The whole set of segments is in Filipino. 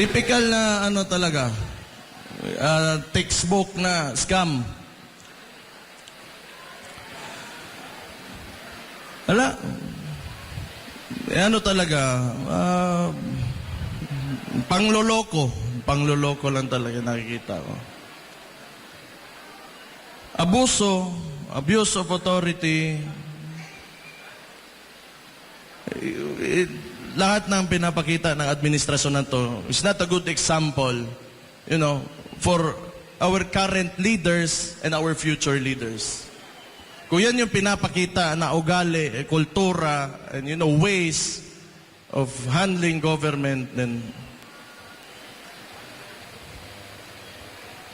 Typical na ano talaga, ah, textbook na scam. Wala. Eh, ano talaga, ah, pangloloko. Pangloloko lang talaga nakikita ko. Abuso, abuse of authority, eh, lahat ng pinapakita ng administrasyon na to is not a good example, you know, for our current leaders and our future leaders. Kung yan yung pinapakita na ugali, eh, kultura, and you know, ways of handling government, then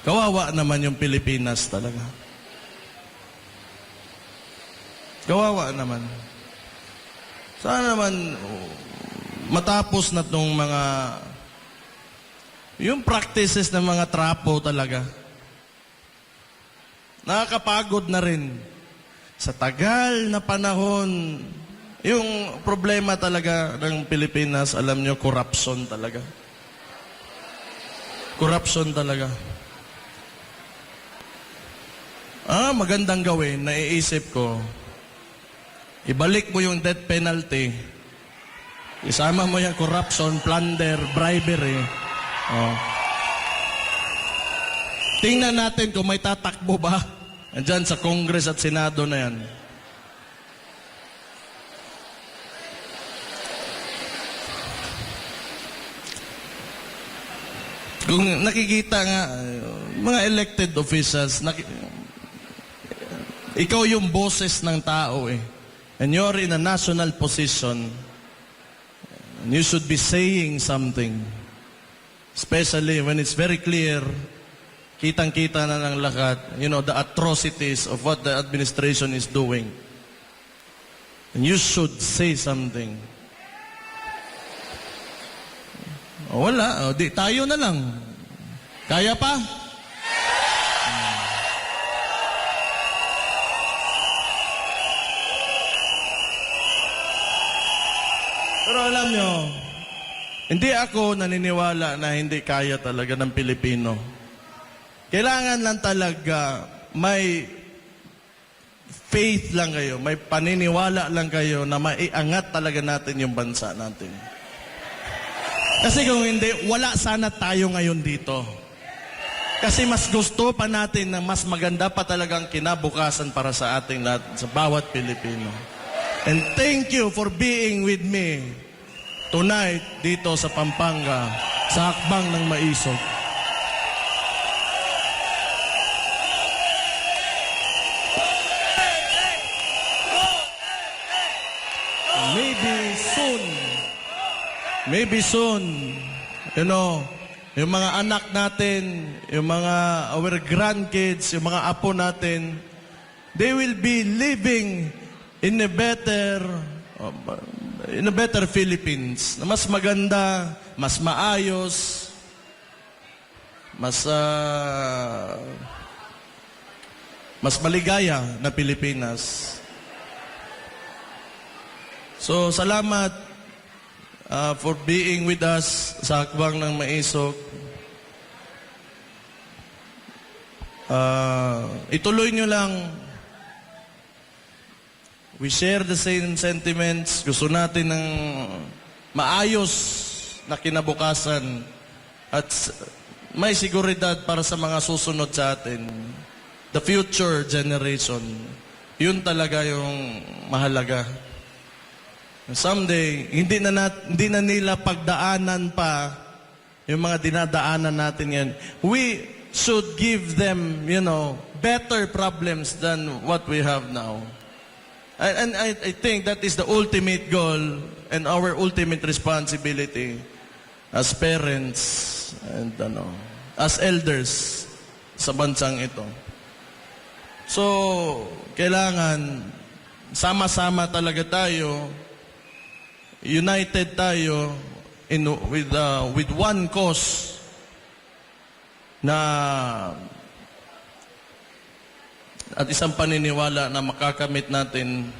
kawawa naman yung Pilipinas talaga. Kawawa naman. Sana naman matapos na tong mga yung practices ng mga trapo talaga. Nakakapagod na rin. Sa tagal na panahon, yung problema talaga ng Pilipinas, alam nyo, corruption talaga. Corruption talaga. Ah, magandang gawin, naiisip ko, Ibalik mo yung death penalty. Isama mo yung corruption, plunder, bribery. Oh. Tingnan natin kung may tatakbo ba. Andyan sa Congress at Senado na yan. Kung nakikita nga, uh, mga elected officials, naki- ikaw yung boses ng tao eh. And you're in a national position. And you should be saying something. Especially when it's very clear, kitang-kita na ng lahat, you know, the atrocities of what the administration is doing. And you should say something. O, wala. O, di, tayo na lang. Kaya pa? Alam nyo, hindi ako naniniwala na hindi kaya talaga ng Pilipino. Kailangan lang talaga may faith lang kayo, may paniniwala lang kayo na maiangat talaga natin yung bansa natin. Kasi kung hindi, wala sana tayo ngayon dito. Kasi mas gusto pa natin na mas maganda pa talagang kinabukasan para sa ating lahat, sa bawat Pilipino. And thank you for being with me tonight dito sa Pampanga, sa Hakbang ng Maisog. Maybe soon, maybe soon, you know, yung mga anak natin, yung mga our grandkids, yung mga apo natin, they will be living in a better in a better Philippines na mas maganda, mas maayos, mas ah, mas maligaya na Pilipinas. So, salamat ah, for being with us sa Hakbang ng Maisog. Ah, ituloy nyo lang We share the same sentiments. Gusto natin ng maayos na kinabukasan at may seguridad para sa mga susunod sa atin. The future generation. Yun talaga yung mahalaga. Someday, hindi na, nat, hindi na nila pagdaanan pa yung mga dinadaanan natin yan. We should give them, you know, better problems than what we have now. And, and I, I think that is the ultimate goal and our ultimate responsibility as parents and ano, as elders sa bansang ito. So, kailangan sama-sama talaga tayo, united tayo in with uh, with one cause na at isang paniniwala na makakamit natin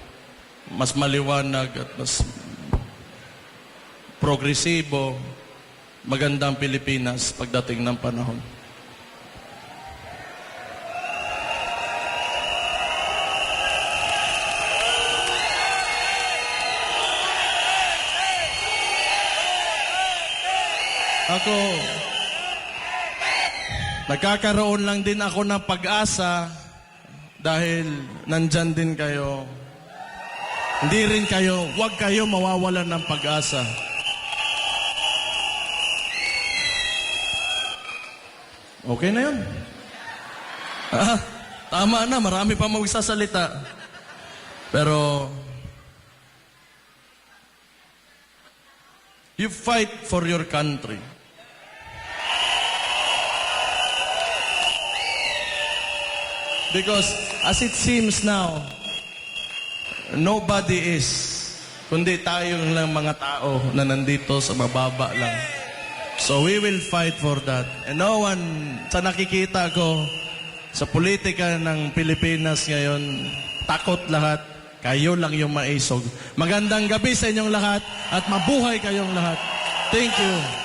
mas maliwanag at mas progresibo magandang Pilipinas pagdating ng panahon. Ako, nagkakaroon lang din ako ng pag-asa dahil nandyan din kayo. Hindi rin kayo, huwag kayo mawawalan ng pag-asa. Okay na yun. Ah, tama na, marami pa magsasalita. Pero, you fight for your country. Because as it seems now, nobody is, kundi tayo lang mga tao na nandito sa mababa lang. So we will fight for that. And no one, sa nakikita ko, sa politika ng Pilipinas ngayon, takot lahat. Kayo lang yung maisog. Magandang gabi sa inyong lahat at mabuhay kayong lahat. Thank you.